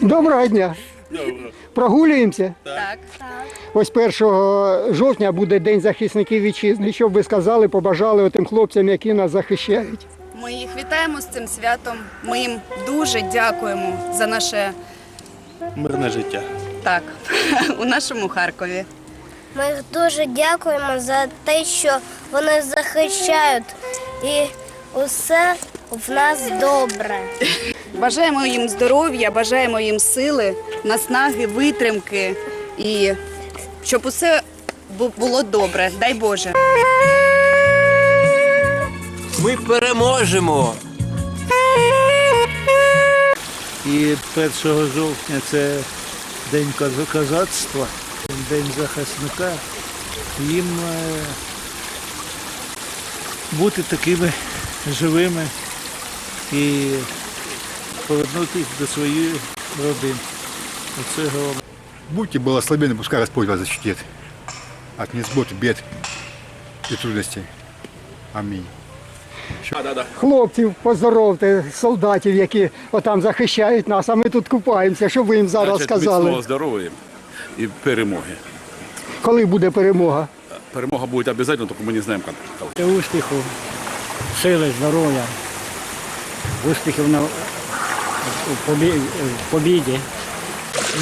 Доброго дня. Прогулюємося. Так. Ось 1 жовтня буде День захисників вітчизни. Що б ви сказали, побажали тим хлопцям, які нас захищають? Ми їх вітаємо з цим святом. Ми їм дуже дякуємо за наше Мирне життя. так у нашому Харкові. Ми їх дуже дякуємо за те, що вони захищають, і усе в нас добре. Бажаємо їм здоров'я, бажаємо їм сили, наснаги, витримки і щоб усе було добре. Дай Боже. Ми переможемо. І 1 жовтня це День коза- козацтва, День захисника. Їм е, бути такими живими і повернутися до своєї родини. Оце головне. Будьте благословенны, пускай Господь вас защитит от несбот, бед и трудностей. Аминь. Хлопців поздоровте, солдатів, які отам захищають нас, а ми тут купаємося. Що ви їм зараз Значить, сказали? Міцного здоров'я і перемоги. Коли буде перемога? Перемога буде обов'язково, тільки ми не знаємо коли. успіху, сили, здоров'я, успіхів на в побіді.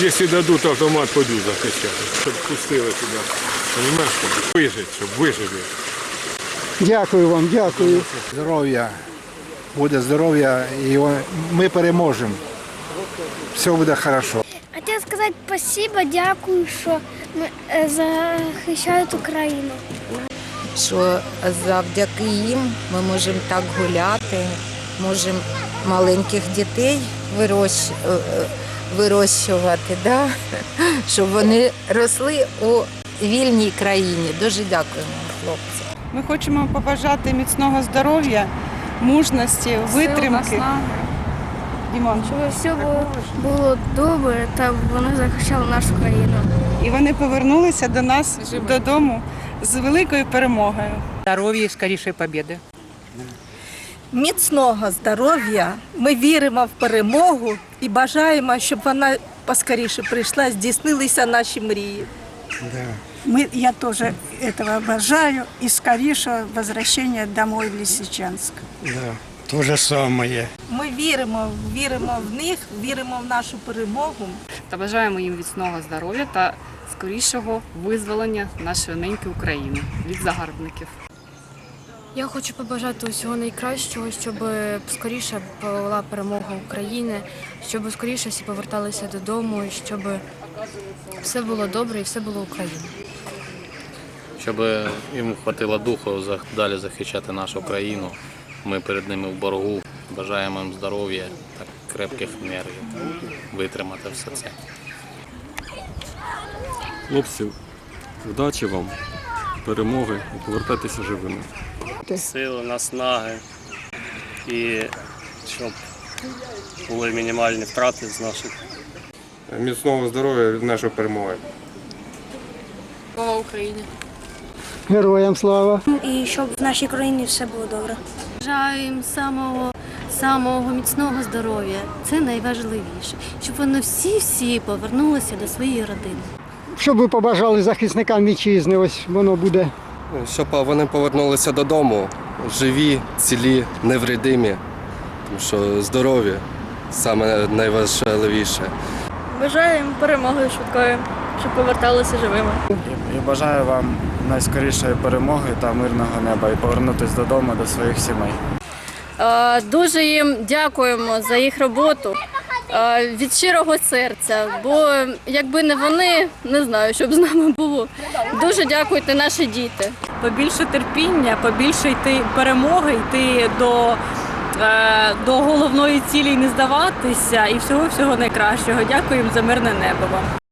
Якщо дадуть автомат, пойду захищати, щоб пустили туди. Понимаєш, щоб вижити, щоб вижити. Дякую вам, дякую. Здоров'я, буде здоров'я, і ми переможемо. Все буде хорошо. Хотів сказати спасибо, дякую, що е, захищають Україну. що завдяки їм ми можемо так гуляти, можемо маленьких дітей вирощ- е, е, вирощувати, да? щоб вони росли у вільній країні. Дуже дякуємо, хлопці. Ми хочемо побажати міцного здоров'я, мужності, витримки. Щоб все було, було добре та вони захищали нашу країну. І вони повернулися до нас додому з великою перемогою. Здоров'я і скорішої побіди. Міцного здоров'я. Ми віримо в перемогу і бажаємо, щоб вона поскоріше прийшла, здійснилися наші мрії. Ми, я теж цього бажаю і скорішого возвращення домой в Лисичанськ. То же саме. Ми віримо, віримо в них, віримо в нашу перемогу. Та бажаємо їм міцного здоров'я та скорішого визволення нашої неньки України від загарбників. Я хочу побажати усього найкращого, щоб скоріше була перемога України, щоб скоріше всі поверталися додому, щоб все було добре і все було Україна. Щоб їм хватило духу далі захищати нашу країну. Ми перед ними в боргу. Бажаємо їм здоров'я та крепких нервів. Витримати все це. Хлопці, вдачі вам, перемоги і повертайтеся живими. Сили, наснаги і щоб були мінімальні втрати з наших. Міцного здоров'я від нашої перемоги. Слава Україні! Героям слава. І щоб в нашій країні все було добре. Бажаю їм самого, самого міцного здоров'я. Це найважливіше, щоб вони всі-всі повернулися до своєї родини. Що б ви побажали захисникам вітчизни? Ось воно буде. Щоб вони повернулися додому, живі, цілі, невредимі, тому що здорові саме найважливіше. Бажаємо перемоги швидкої, щоб поверталися живими. Я бажаю вам найскорішої перемоги та мирного неба і повернутися додому до своїх сімей. Е, Дуже їм дякуємо за їх роботу від щирого серця. Бо якби не вони, не знаю, що б з нами було. Дуже дякуйте наші діти. Побільше терпіння, побільше йти перемоги, йти до, е, до головної цілі не здаватися, і всього всього найкращого. Дякуємо за мирне небо вам.